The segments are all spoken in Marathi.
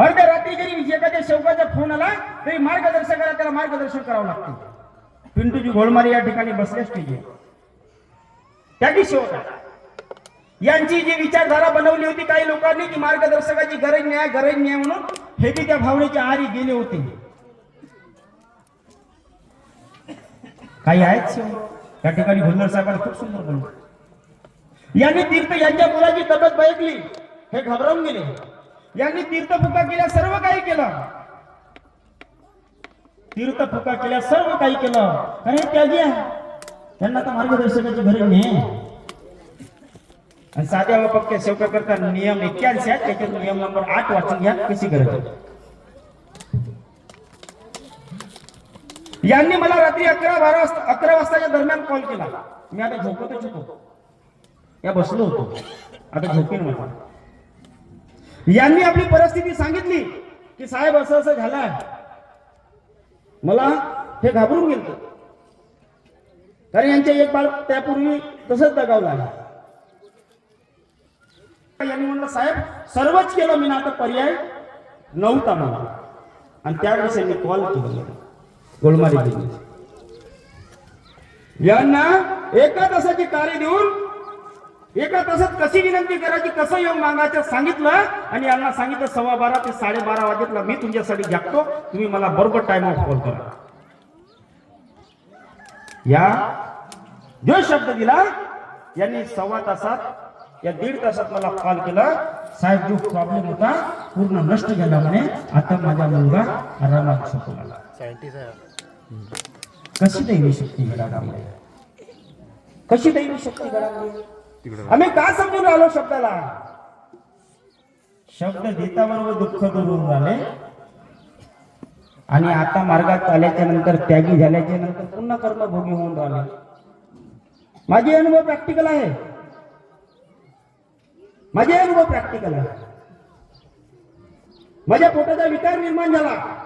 अर्ध्या रात्री जरी एखाद्या शेवकाचा फोन आला तरी मार्गदर्शकाला त्याला मार्गदर्शन करावं लागतं. पिंटूजी घोळमारे या ठिकाणी बसलेच ठीक त्याची शेवट यांची जी विचारधारा बनवली होती काही लोकांनी की मार्गदर्शकाची गरज नाही गरज नाही म्हणून हे बी त्या भावनेच्या आरी गेले होते. काही आहेत शेव हो. त्या ठिकाणी हुल्लर साहेबांना खूप सुंदर बनवलं. यांनी तीर्थ यांच्या मुलाची तब्येत बैकली हे घाबरवून गेले. यांनी तीर्थफुका केल्या सर्व काही केलं. तीर्थफुका केल्या सर्व काही केलं. अरे त्यागी आहे. त्यांना तर मार्गदर्शकाची गरज नाही. साध्या व पक्क्या सेवका करता नियम एक्क्याऐंशी आहेत. त्याच्यात नियम नंबर आठ वाचून घ्या कशी गरज आहे. यांनी मला रात्री अकरा बारा वाजता अकरा वाजताच्या दरम्यान कॉल केला. मी आता झोपतच होतो. या बसलो होतो. आता झोपेन मला. यांनी आपली परिस्थिती सांगितली की साहेब असं असं झालंय. मला हे घाबरून गेलं कारण यांचे एक बाळ त्यापूर्वी तसंच दगावलं आहे. यांनी म्हणलं साहेब सर्वच केलं मी ना आता पर्याय नव्हता मला आणि त्यावेळेस यांनी कॉल केला. गोलमारी यांना एका तासाची कार्य देऊन एका तासात कशी विनंती करायची कसं येऊन मागायचं सांगितलं आणि यांना सांगितलं सव्वा बारा ते साडेबारा वाजेतला मी तुमच्यासाठी जागतो. तुम्ही मला बरोबर टाइम कॉल करा. या जो शब्द दिला. यांनी सव्वा तासात या दीड तासात मला कॉल केला. साहेब जो प्रॉब्लेम होता पूर्ण नष्ट झाला म्हणे. आता माझा मुलगा आरामात झोपला कशी दैवी शक्ती घडामध्ये कशी दैवी शक्ती घडामध्ये आम्ही का समजून राहिलो शब्दाला? शब्द देताबरोबर दुःख दूर होऊन राहिले आणि आता मार्गात आल्याच्यानंतर त्यागी झाल्याच्यानंतर पुन्हा कर्मभोगी होऊन राहिले. माझे अनुभव प्रॅक्टिकल आहे. माझे अनुभव प्रॅक्टिकल आहे. माझ्या पोटाचा विकार निर्माण झाला.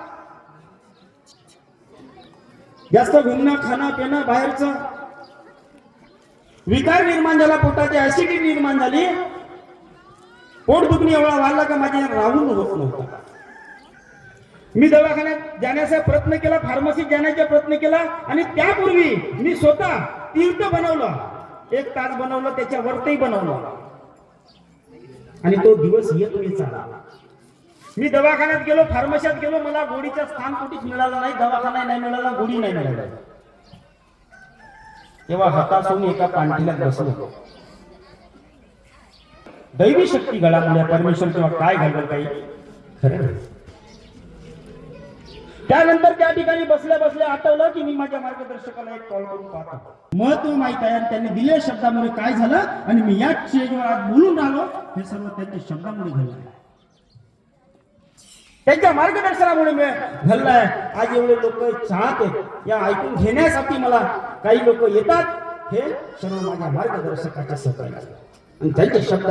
जास्त भिन्न खाणं पिणं बाहेरचं विकार निर्माण झाला पोटाची ऍसिडिटी निर्माण झाली. पोट दुखणी एवढा वाढला का माझ्या राहून होत नव्हता. मी दवाखान्यात जाण्याचा प्रयत्न केला फार्मसीत जाण्याचा प्रयत्न केला आणि त्यापूर्वी मी स्वतः तीर्थ बनवलं. एक तास बनवलं त्याच्यावरती बनवलं. आणि तो दिवस येत मी चालला. मी दवाखान्यात गेलो फार्मशात गेलो मला गोडीचं स्थान कुठेच मिळालं नाही दवाखाना नाही मिळाला गोडी नाही मिळाला. तेव्हा हताशून एका पांढरीला बसलो दैवी शक्ती घडामुळे परमेश्वर किंवा काय घडलं काही खरं त्यानंतर त्या ठिकाणी बसल्या बसल्या आठवलं की मी माझ्या मार्गदर्शकाला एक कॉल करून पाहतो. महत्त्व माहीत आहे आणि त्यांनी दिलेल्या शब्दामुळे काय झालं? आणि मी या स्टेजवर आज बोलून राहिलो. हे सर्व त्यांच्या शब्दामुळे घडलं. त्यांच्या मार्गदर्शनामुळे मी घडलंय. आज एवढे लोक चाहते या ऐकून घेण्यासाठी मला काही लोक येतात. हे सर्व माझ्या मार्गदर्शकाच्या सहकार्य आणि त्यांचे शब्द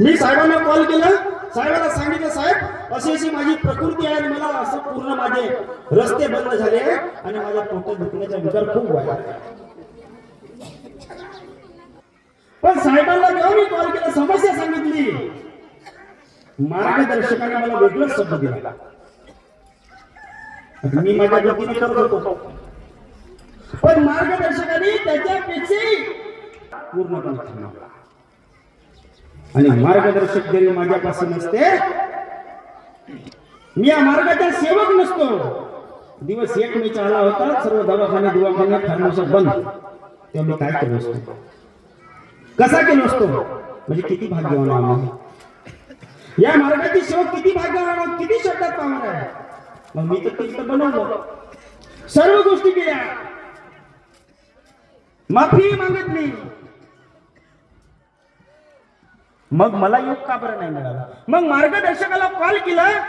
मी साहेबांना कॉल केला. साहेबांना सांगितलं साहेब अशी अशी माझी प्रकृती आहे आणि मला असं पूर्ण माझे रस्ते बंद झाले आणि माझ्या पोटात दुखण्याचा विचार खूप वाढला पण साहेबांना जेव्हा मी कॉल केला समस्या सांगितली. मार्गदर्शकाने मला वेगळाच शब्द दिला. मी माझ्या गतीने करत. होतो पण मार्गदर्शकाने त्याच्यापेक्षाही पूर्णपणे थांबवला आणि मार्गदर्शक जरी माझ्यापासून नसते मी या मार्गाचा सेवक नसतो. दिवस एक मी आला होता सर्व दवाखाने दवाखाने फार्मस बंद. तेव्हा मी काय केलो असतो? कसा केलो असतो? म्हणजे किती भाग्यवान आम्ही. या मार्गाची सेवा किती भाग्यवान किती शब्दात पाहणार आहे? मग मी तर तीर्थ बनवलं. सर्व गोष्टी केल्या. माफी नाही. मग मला योग का बरं नाही मिळाला? मग मार्गदर्शकाला कॉल केला?